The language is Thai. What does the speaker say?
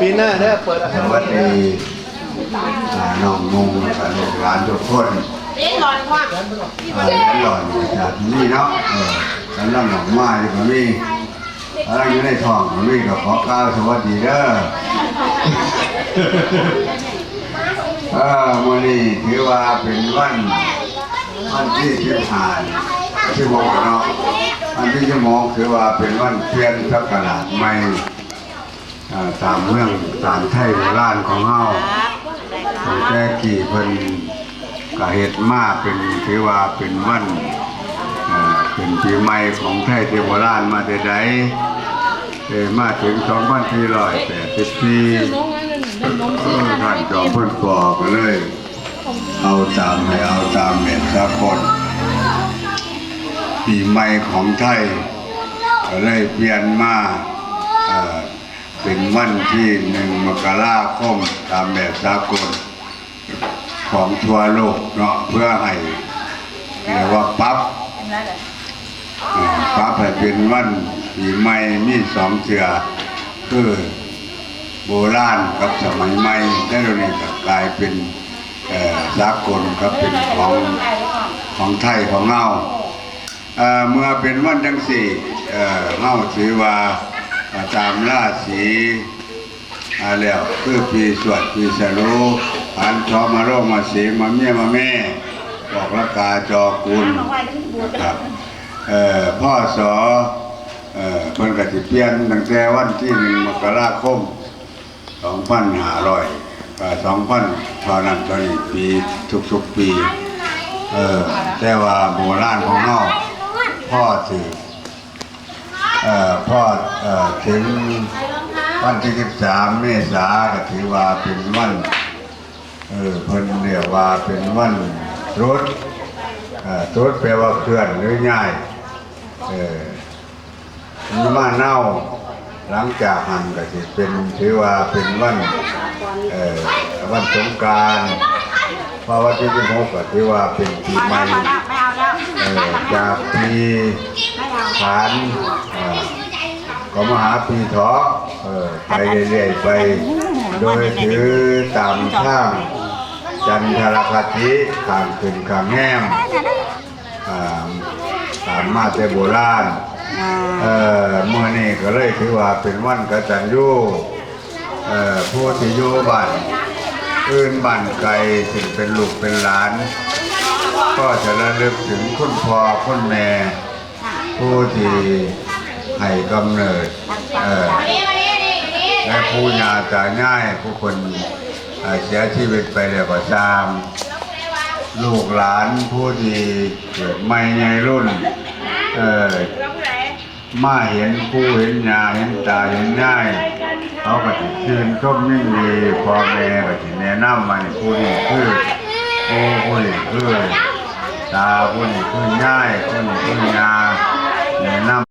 ปีหน้าเนี่ยเปิดอาสคารวัสดีอ่าน้องมงกับลูกหลานทุกคนเลี้ยงก่อนพ่อเลี้ยงหล่อนจากที่นี่เนาะเออสำนักหนองไม้ก็มีอะไรอยู่ในท้องก็มีก็ขอกล่าวสวัสดีเด้อเออมื่อนี้ถือว่าเป็นวันวันที่สิบห้าชั่วโมงเนาะวันที่ชั่วโมงถือว่าเป็นวันเปลี่ยนศักราชใหม่ ตามเรื่องตามไทยโบราณของเฮาตั้งแต่กี่เพิ่นกะเฮ็ดมาเป็นถือว่าเป็นวันเป็นปีใหม่ของไทยเทโบราณมาแต่ใดเอ่มาถึง2480ปีเออท่านจอมพื่อนก่อกเลย เอาตามให้เอาตามเม็ดสากลปีใหม่ของไทยก็เลยเปลี่ยนมา เป็นวันที่หนึ่งมกราคมตามแบบสากลของทั่วโลกเนาะเพื่อให้เรียกว่าปรับปรับให้เป็นวันปีใหม่มีสองเชือคือโบราณกับสมัยใหม่ได้เดี๋ยนี้ก็กลายเป็นสากลครับเป็นของของไทยของเฮาเมื่อเป็นวันจังสี่เอ่อเฮาถือว่า ตามราศีอาแล้วคือปีสวดปีสรุอันชอมาโรคมาเสียมาเมียมาแม่บอกละกาจอกุลครับเอ่อพ่อสอเอ่อเพิ่นก็สิเปลี่ยนตั้งแต่วันที่หนึ่งมกราคมสองพันห้าร้อยสองพันเท่านั้นตอนนี้ปีทุกๆปี เออแต่ว่าโบราณของเฮาพ่อถือ พ่อถึงวันที่สิบสามเมษาก็ถือว่าเป็นวันเออเพิ่นเรียกว่าเป็นวันรถเออรถแปลว่าเคลื่อนหรือง่ายเออมีมาเน่าหลังจากหันก็สิเป็นถือว่าเป็นวันเออวันสงการเพราะวันที่สิบหกก็ถือว่าเป็นปีใหม่เออจากปี ขานก็มหาปีเถาะเอ่อไปเรื่อยๆไป โดยถือตามทางจันทรคติทางขึ้นข้างแห้มอ่าตามมาแต่โบราณเอ่อมื่อนี้ก็เลยถือว่าเป็นวันกตัญญูเอ่อผู้ที่อยู่บ้านอื่นบ้านไกลถึงเป็นลูกเป็นหลาน ก็จะระลึกถึงคุณพ่อคุณแม่ ผู้ที่ให้กำเนิดเออและผู้ญาตายายผู้คนเสียชีวิตไปแล้วก็ตาม ลูกหลานผู้ที่เกิดใหม่ในรุ่น เออมาเห็นผู้เห็นยาเห็นตาเห็นยายเขาก็สิชื่นชมยิ่งดีพ่อแม่ก็สิแนะนำมาให้ผู้นี้คือผู้ผู้นี้คือตาผู้นี้คือยายผู้นี้คือยา แนะนำ